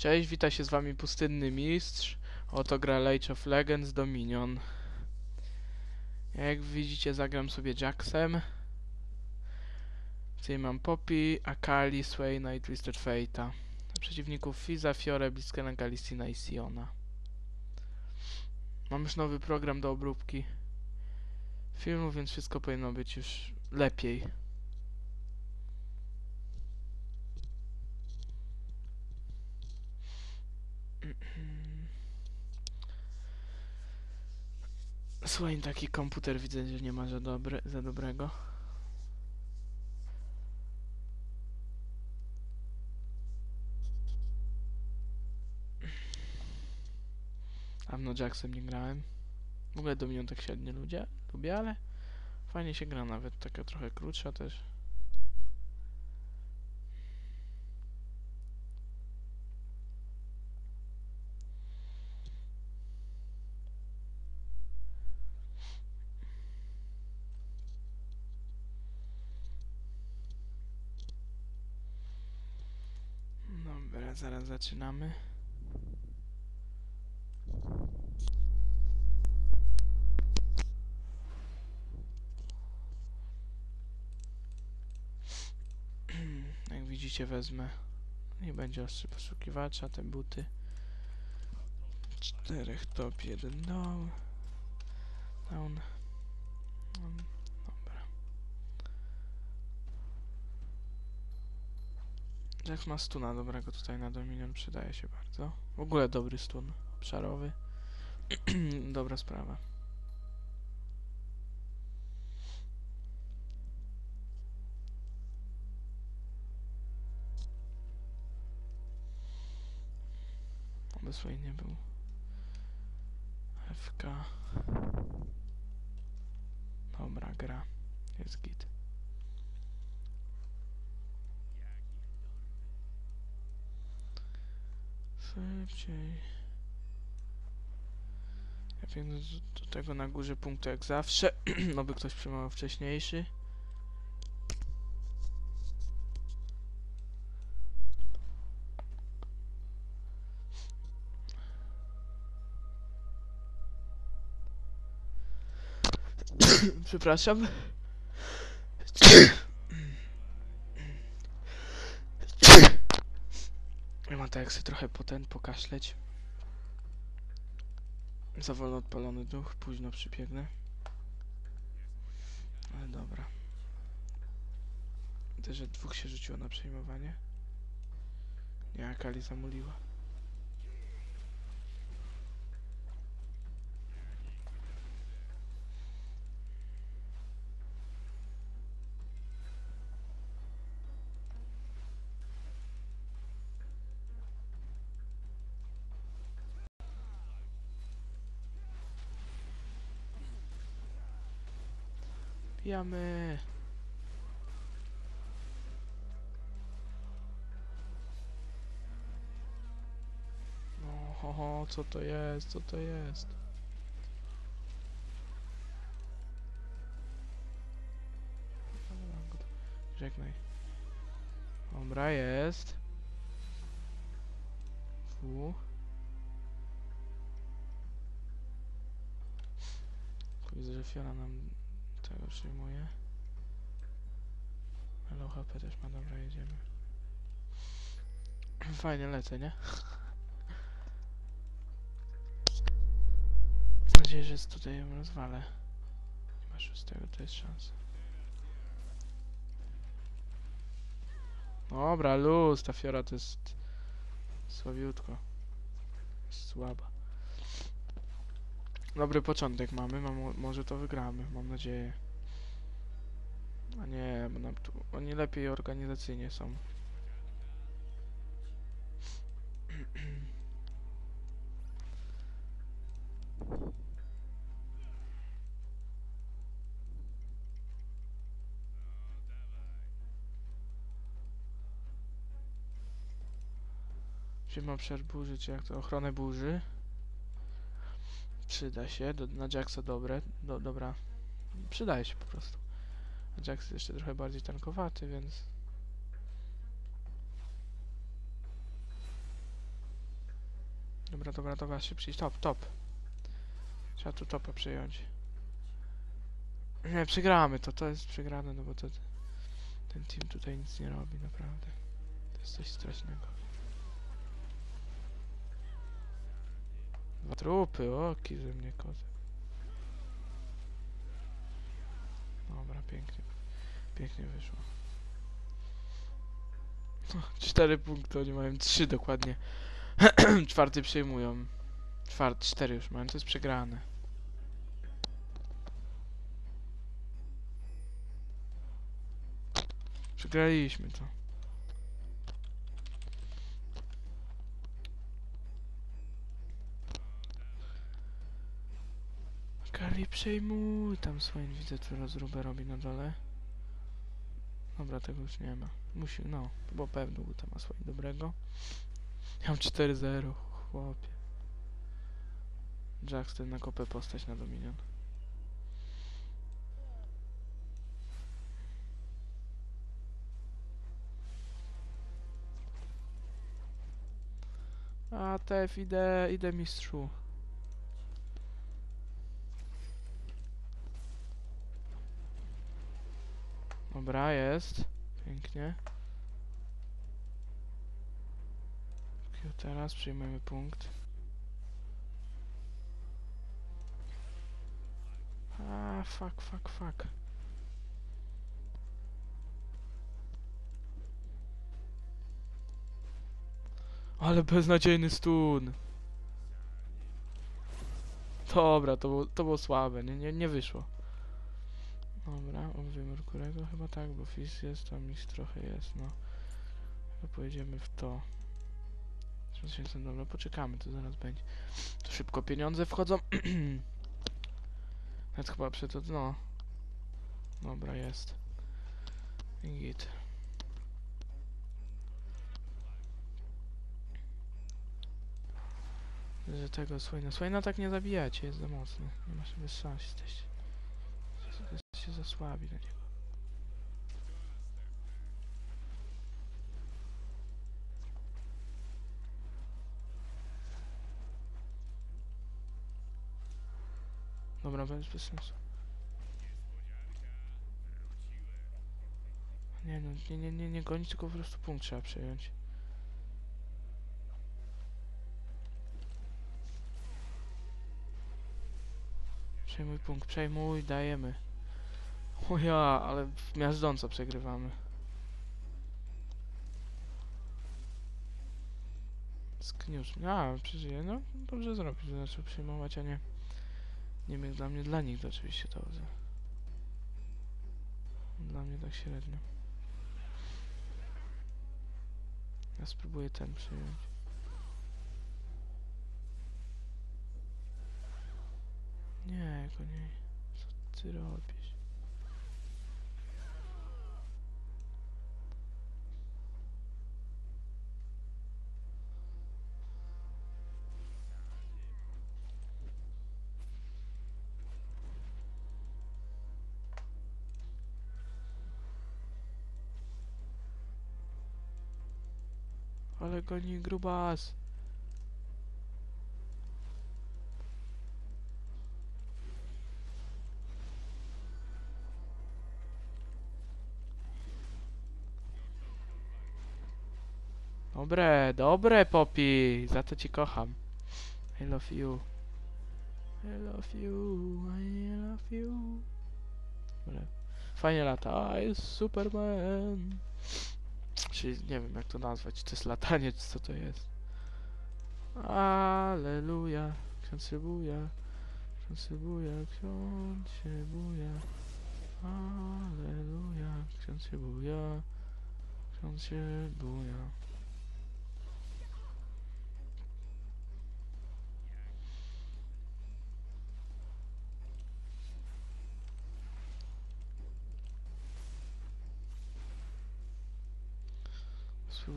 Cześć, wita się z wami Pustynny Mistrz. Oto gra Age of Legends Dominion. Jak widzicie zagram sobie Jaxem. Tutaj mam Poppy, Akali, Swaina i Twisted Fate'a. Przeciwników Fiza, Fiore, Blitzcrank, Galistina i Siona. Mam już nowy program do obróbki filmu, więc wszystko powinno być już lepiej. Słuchaj, taki komputer widzę, że nie ma za, dobry, za dobrego. Dawno Jacksem nie grałem. W ogóle Dominion tak średnio ludzie, lubię, ale fajnie się gra nawet, taka trochę krótsza też. Dobra, zaraz zaczynamy. Jak widzicie wezmę nie będzie ostrzy poszukiwacza, te buty. Czterech top, jeden down. Down. Mm, Dobra. Jax ma stuna dobrego tutaj na Dominion, przydaje się bardzo. W ogóle dobry stun, obszarowy. Dobra sprawa. Oby swój nie był. FK. Dobra, gra. Jest git. Szybciej. Ja do, do tego na górze punktu jak zawsze. no by ktoś przyjmował wcześniejszy. Przepraszam. Ja mam tak jak sobie trochę potem pokaszleć. Za wolno odpalony duch, późno przybiegnę. Ale dobra. Też, że dwóch się rzuciło na przejmowanie. Nie, Akali zamuliła. Pijamy. No, ho, ho, co to jest, co to jest? Żegnaj. Dobra, jest. Fu. Tu Widzę, że Fiona nam tego przyjmuje. Ale HP też ma, dobra, jedziemy. Fajnie lecę, nie? Mam nadzieję, że tutaj ją rozwalę. Nie ma szóstego, to jest szansa. Dobra, luz, ta Fiora to jest słabiutko. Słaba. Dobry początek mamy, mam, może to wygramy, mam nadzieję. A nie, bo nam tu, oni lepiej organizacyjnie są. Czy ma obszar burzy, czy jak to ochronę burzy? Przyda się, do, na Jacksa dobre, do, dobra, przydaje się po prostu. A Jax jest jeszcze trochę bardziej tankowaty, więc... Dobra, dobra, dobra, szybciej, top, top. Trzeba tu topa przejąć. Nie, przegramy to, to jest przegrane, no bo to... Ten team tutaj nic nie robi, naprawdę. To jest coś strasznego. Dwa trupy, oki ze mnie koty. Dobra, pięknie. Pięknie wyszło. Cztery punkty, oni mają trzy dokładnie. Czwarty przejmują. Czwarty, cztery już mają, to jest przegrane. Przegraliśmy to. Kali przejmuj tam swoim widzę co rozróbę robi na dole. Dobra, tego już nie ma. Musi, no, bo tam ma swoje dobrego. Ja mam 4-0, chłopie. Jackson na kopę postać na Dominion. A Tef, idę, idę mistrzu. Dobra, jest. Pięknie. Teraz przyjmujemy punkt. A, fuck, fuck, fuck. Ale beznadziejny stun. Dobra, to było, to było słabe, nie, nie, nie wyszło. Dobra, obwy Merkurego chyba tak, bo Fizz jest, tam ich trochę jest, no. Chyba pojedziemy w to. 3000, dobra, poczekamy, to zaraz będzie. To szybko pieniądze wchodzą. Nawet chyba przed to, no. Dobra, jest. I Git. Że tego Swaina. Swaina tak nie zabijacie, jest za mocny. Nie ma sobie szans, jesteście. Jesteście za słabi na niego. Dobra, bez sensu. Nie no, nie, nie, nie, nie gonić, tylko po prostu punkt trzeba przejąć. Przejmuj punkt, przejmuj, dajemy. O ja, ale miażdżąco przegrywamy. Skniusz. A, przeżyje. No, dobrze zrobić, że zaczął przejmować, a nie... Nie wiem, dla mnie, dla nich to oczywiście to. Dla mnie tak średnio. Ja spróbuję ten przyjąć. Nie, go nie. Co ty robisz? Ale goni grubas. Dobre, dobre Poppy, za to cię kocham. I love you. I love you, I love you. Fajnie lata, jest Superman. Czyli nie wiem jak to nazwać, czy to jest latanie, czy co to jest. Aleluja, ksiądz się buja, ksiądz się buja, ksiądz się buja. Aleluja, ksiądz się buja, ksiądz się buja.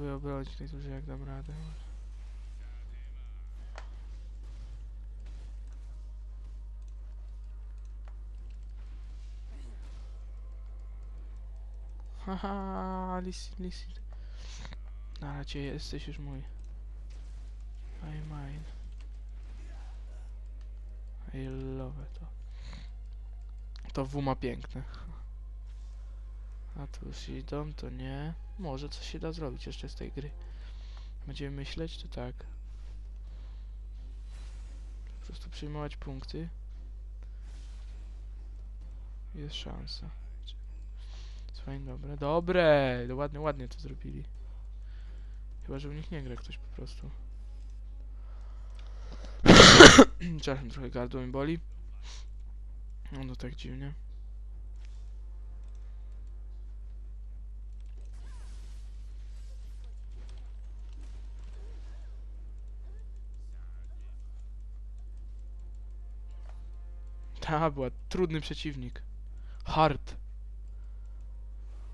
Spróbuję obronić najdłużej jak dam radę. Haha, listen, listen. Na razie jesteś już mój. I mine. Halowe to. To W ma piękne. A tu już idą, to nie. Może coś się da zrobić jeszcze z tej gry. Będziemy myśleć, to tak. Po prostu przyjmować punkty. Jest szansa. Fajnie, dobre. Dobre! Ładnie, ładnie to zrobili. Chyba, że u nich nie gra ktoś po prostu. Czasem trochę gardło mi boli. No to tak dziwnie. Ta była trudny przeciwnik. Hard.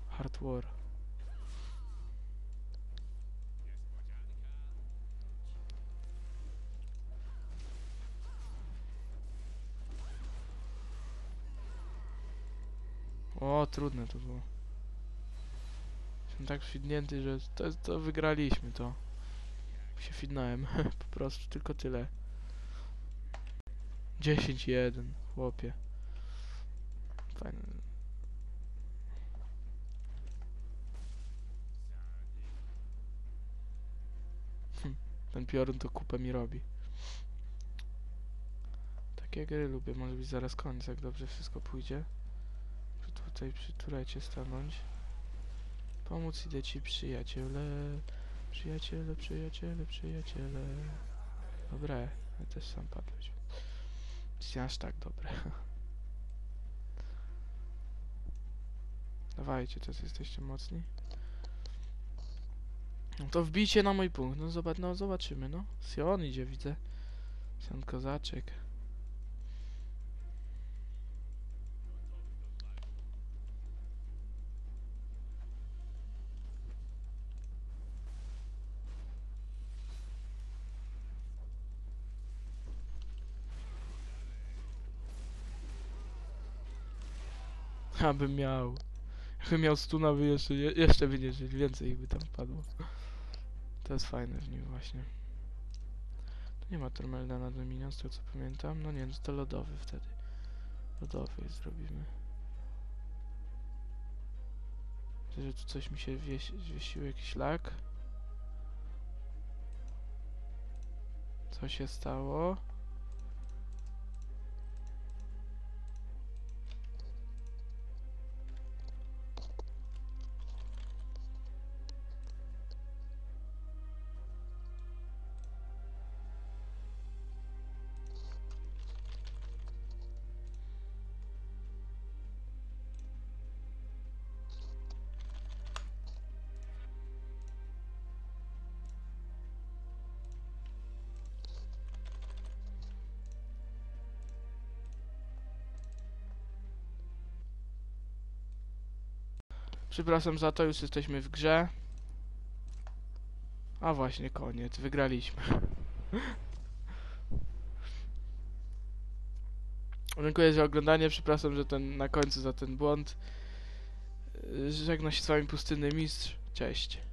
Hard war. O, trudne to było. Jestem tak fidnięty, że to, to wygraliśmy to. Się fidnąłem, po prostu, tylko tyle. 10-1, chłopie. Fajne. Hm, Ten piorun to kupę mi robi. Takie gry lubię, może być zaraz koniec, jak dobrze wszystko pójdzie. Muszę tutaj przy turecie stanąć. Pomóc idę ci przyjaciele. Przyjaciele, przyjaciele, przyjaciele. Dobre, ja też sam padłeś. Aż tak dobre. Dawajcie, teraz jesteście mocni. No to wbijcie na mój punkt. No zobacz, no zobaczymy, no. Sion idzie, widzę. Sion Kozaczek. Abym miał. Jakbym miał stuna, by jeszcze, je- jeszcze by nie żyli, więcej ich by tam padło. To jest fajne w nim właśnie. Tu nie ma Tormelda na Dominion, z tego co pamiętam. No nie, no to lodowy wtedy. Lodowy zrobimy. Widzę, że tu coś mi się wieś, zwiesił, jakiś lag. Co się stało? Przepraszam za to, już jesteśmy w grze. A właśnie, koniec, wygraliśmy. Dziękuję za oglądanie, przepraszam, że ten na końcu za ten błąd. Żegna się z wami pustynny mistrz. Cześć.